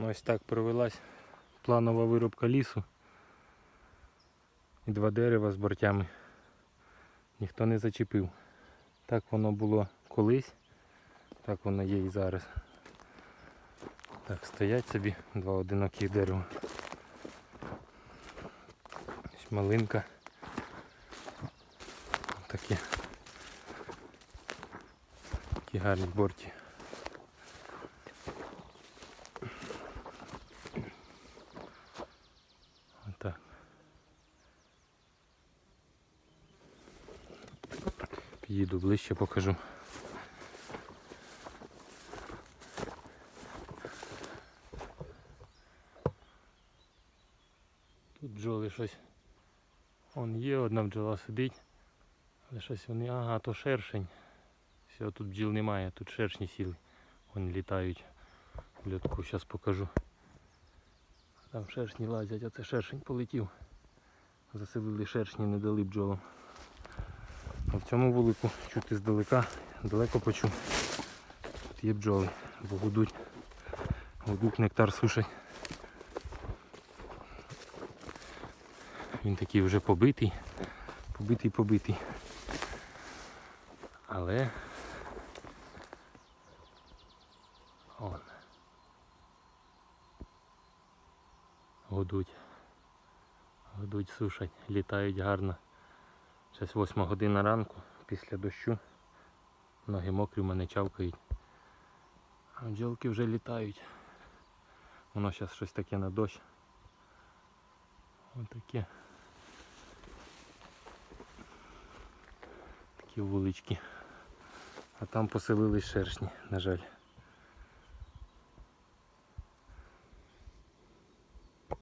Ну, ось так провелась планова вирубка лісу. І два дерева з бортями ніхто не зачепив. Так воно було колись, так воно є і зараз. Так, стоять собі два одинокі дерева. Ось Малинка. Такі. Такі гарні борті. Підійду ближче покажу. Тут бджоли щось. Вон є одна бджола сидить. Але щось вони. Ага, то шершень. Все, тут бджіл немає, тут шершні сіли. Вони літають льотку, зараз покажу. Там шершні лазять, а це шершень полетів. Заселили шершні, не дали бджолам. В цьому вулику чути здалека, далеко почув. Тут є бджоли, бо гудуть. Гудуть, нектар сушать. Він такий вже побитий, побитий, побитий. Але он. Годуть. Годуть, сушать, літають гарно. Зараз 8 година ранку після дощу. Ноги мокрі в мене чавкають. А бджолки вже літають. Воно зараз щось таке на дощ. Ось таке. Такі вулички. А там поселились шершні, на жаль.